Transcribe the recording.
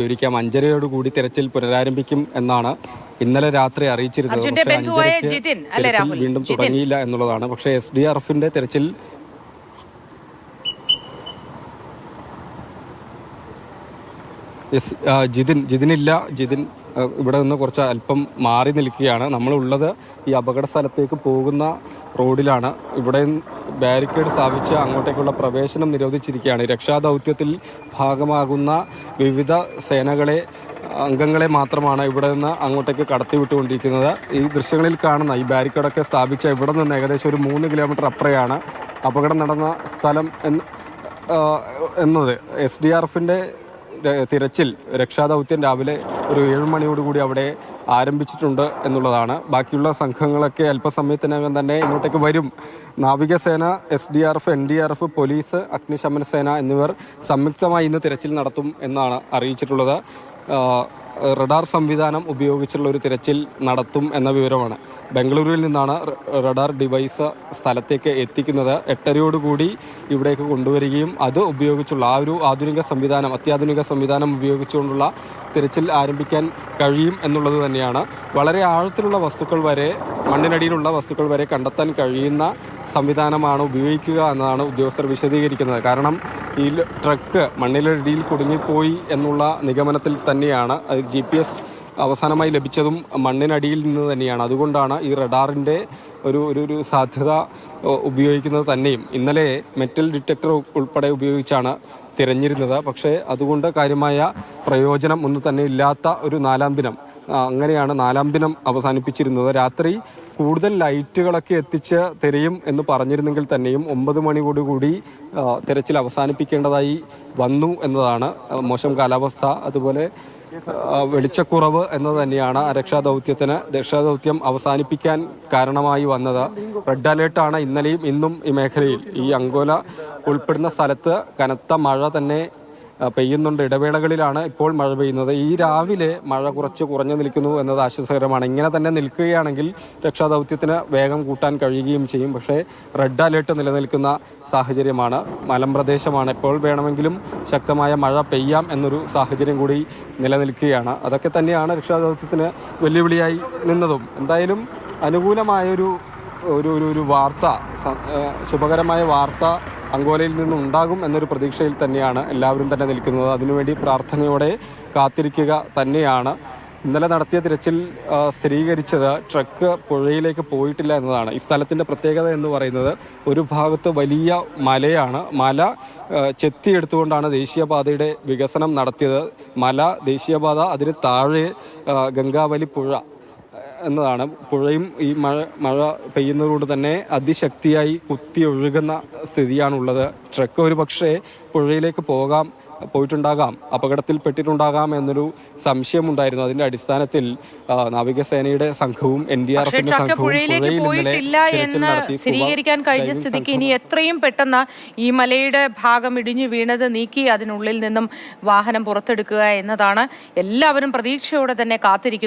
വിവരിക്കാം അഞ്ചരയോടുകൂടി തെരച്ചിൽ പുനരാരംഭിക്കും എന്നാണ് ഇന്നലെ രാത്രി അറിയിച്ചിരുന്നത്. പക്ഷേ? വീണ്ടും തുടങ്ങിയില്ല എന്നുള്ളതാണ്. പക്ഷേ എസ് ഡി ആർ എഫിന്റെ തെരച്ചിൽ എസ് ജിതിൻ ജിതിനില്ല. ജിതിൻ ഇവിടെ നിന്ന് കുറച്ച് അല്പം മാറി നിൽക്കുകയാണ്. നമ്മളുള്ളത് ഈ അപകട സ്ഥലത്തേക്ക് പോകുന്ന റോഡിലാണ് ഇവിടെ ബാരിക്കേഡ് സ്ഥാപിച്ച് അങ്ങോട്ടേക്കുള്ള പ്രവേശനം നിരോധിച്ചിരിക്കുകയാണ്. രക്ഷാദൗത്യത്തിൽ ഭാഗമാകുന്ന വിവിധ സേനകളെ അംഗങ്ങളെ മാത്രമാണ് ഇവിടെ നിന്ന് അങ്ങോട്ടേക്ക് കടത്തിവിട്ടുകൊണ്ടിരിക്കുന്നത്. ഈ ദൃശ്യങ്ങളിൽ കാണുന്ന ഈ ബാരിക്കേഡൊക്കെ സ്ഥാപിച്ച ഇവിടെ നിന്ന് ഏകദേശം ഒരു മൂന്ന് കിലോമീറ്റർ അപ്പുറയാണ് അപകടം നടന്ന സ്ഥലം എന്നത്. എസ് ഡി ആർ എഫിന്റെ തിരച്ചിൽ രക്ഷാദൗത്യം രാവിലെ ഒരു ഏഴുമണിയോടുകൂടി അവിടെ ആരംഭിച്ചിട്ടുണ്ട് എന്നുള്ളതാണ്. ബാക്കിയുള്ള സംഘങ്ങളൊക്കെ അല്പസമയത്തിനകം തന്നെ ഇങ്ങോട്ടേക്ക് വരും. നാവികസേന S D R F N D R F police അഗ്നിശമന സേന എന്നിവർ സംയുക്തമായി ഇന്ന് തിരച്ചിൽ നടത്തും എന്നാണ് അറിയിച്ചിട്ടുള്ളത്. റഡാർ സംവിധാനം ഉപയോഗിച്ചുള്ള ഒരു തിരച്ചിൽ നടത്തും എന്ന വിവരമാണ്. ബംഗളൂരുവിൽ നിന്നാണ് റഡാർ ഡിവൈസ് സ്ഥലത്തേക്ക് എത്തിക്കുന്നത്. എട്ടരയോടുകൂടി ഇവിടേക്ക് കൊണ്ടുവരികയും അത് ഉപയോഗിച്ചുള്ള ആ ഒരു ആധുനിക സംവിധാനം അത്യാധുനിക സംവിധാനം ഉപയോഗിച്ചുകൊണ്ടുള്ള തിരച്ചിൽ ആരംഭിക്കാൻ കഴിയും എന്നുള്ളത് തന്നെയാണ്. വളരെ ആഴത്തിലുള്ള വസ്തുക്കൾ വരെ മണ്ണിനടിയിലുള്ള വസ്തുക്കൾ വരെ കണ്ടെത്താൻ കഴിയുന്ന സംവിധാനമാണ് ഉപയോഗിക്കുക എന്നതാണ് ഉദ്യോഗസ്ഥർ വിശദീകരിക്കുന്നത്. കാരണം ഈ ട്രക്ക് മണ്ണിലടിയിൽ കുടുങ്ങിപ്പോയി എന്നുള്ള നിഗമനത്തിൽ തന്നെയാണ് ജി പി എസ് അവസാനമായി ലഭിച്ചതും മണ്ണിനടിയിൽ നിന്ന് തന്നെയാണ്. അതുകൊണ്ടാണ് ഈ റഡാറിന്റെ ഒരു ഒരു ഒരു സാധ്യത ഉപയോഗിക്കുന്നത് തന്നെയും. ഇന്നലെ മെറ്റൽ ഡിറ്റക്ടർ ഉൾപ്പെടെ ഉപയോഗിച്ചാണ് തിരഞ്ഞിരുന്നത്. പക്ഷേ അതുകൊണ്ട് കാര്യമായ പ്രയോജനം ഒന്നും തന്നെ ഇല്ലാത്ത ഒരു നാലാം ദിനം അങ്ങനെയാണ് നാലാം ദിനം അവസാനിപ്പിച്ചിരുന്നത്. രാത്രി കൂടുതൽ ലൈറ്റുകളൊക്കെ എത്തിച്ച് തിരയും എന്ന് പറഞ്ഞിരുന്നെങ്കിൽ തന്നെയും ഒമ്പത് മണിയോടുകൂടി കൂടി തിരച്ചിൽ അവസാനിപ്പിക്കേണ്ടതായി വന്നു എന്നതാണ് മോശം കാലാവസ്ഥ. അതുപോലെ വെളിച്ചക്കുറവ് എന്നത് തന്നെയാണ് ആ രക്ഷാദൗത്യത്തിന് രക്ഷാദൗത്യം അവസാനിപ്പിക്കാൻ കാരണമായി വന്നത്. റെഡ് അലേർട്ടാണ് ഇന്നലെയും ഇന്നും ഈ മേഖലയിൽ. ഈ അങ്കോല ഉൾപ്പെടുന്ന സ്ഥലത്ത് കനത്ത മഴ തന്നെ പെയ്യുന്നുണ്ട്. ഇടവേളകളിലാണ് ഇപ്പോൾ മഴ പെയ്യുന്നത്. ഈ രാവിലെ മഴ കുറച്ച് കുറഞ്ഞു നിൽക്കുന്നു എന്നത് ആശ്വാസകരമാണ്. ഇങ്ങനെ തന്നെ നിൽക്കുകയാണെങ്കിൽ രക്ഷാദൗത്യത്തിന് വേഗം കൂട്ടാൻ കഴിയുകയും ചെയ്യും. പക്ഷേ റെഡ് അലേർട്ട് നിലനിൽക്കുന്ന സാഹചര്യമാണ്. മലമ്പ്രദേശമാണ്. ഇപ്പോൾ വേണമെങ്കിലും ശക്തമായ മഴ പെയ്യാം എന്നൊരു സാഹചര്യം കൂടി നിലനിൽക്കുകയാണ്. അതൊക്കെ തന്നെയാണ് രക്ഷാദൗത്യത്തിന് വെല്ലുവിളിയായി നിന്നതും. എന്തായാലും അനുകൂലമായൊരു ഒരു ഒരു വാർത്ത ശുഭകരമായ വാർത്ത അങ്കോലയിൽ നിന്നും ഉണ്ടാകും എന്നൊരു പ്രതീക്ഷയിൽ തന്നെയാണ് എല്ലാവരും തന്നെ നിൽക്കുന്നത്. അതിനുവേണ്ടി പ്രാർത്ഥനയോടെ കാത്തിരിക്കുക തന്നെയാണ്. ഇന്നലെ നടത്തിയ തിരച്ചിൽ സ്ഥിരീകരിച്ചത് ട്രക്ക് പുഴയിലേക്ക് പോയിട്ടില്ല എന്നതാണ്. ഈ സ്ഥലത്തിന്റെ പ്രത്യേകത എന്ന് പറയുന്നത് ഒരു ഭാഗത്ത് വലിയ മലയാണ്. മല ചെത്തിയെടുത്തുകൊണ്ടാണ് ദേശീയപാതയുടെ വികസനം നടത്തിയത്. മല ദേശീയപാത അതിന് താഴെ ഗംഗാവലി പുഴ. എന്നതാണ്. പുഴയും ഈ മഴ മഴ പെയ്യുന്നതുകൊണ്ട് തന്നെ അതിശക്തിയായി കുത്തി ഒഴുകുന്ന സ്ഥിതിയാണുള്ളത്. ട്രക്ക് ഒരു പക്ഷേ പുഴയിലേക്ക് പോകാം പോയിട്ടുണ്ടാകാം അപകടത്തിൽ പെട്ടിട്ടുണ്ടാകാം എന്നൊരു സംശയമുണ്ടായിരുന്നു. അതിന്റെ അടിസ്ഥാനത്തിൽ നാവികസേനയുടെ സംഘവും എൻ ഡി ആർ എഫിന്റെ സംഘവും സ്ഥിരീകരിക്കാൻ കഴിഞ്ഞ സ്ഥിതിക്ക് ഇനി എത്രയും പെട്ടെന്ന് ഈ മലയുടെ ഭാഗം ഇടിഞ്ഞു വീണത് നീക്കി അതിനുള്ളിൽ നിന്നും വാഹനം പുറത്തെടുക്കുക എന്നതാണ്. എല്ലാവരും പ്രതീക്ഷയോടെ തന്നെ കാത്തിരിക്കുന്നു.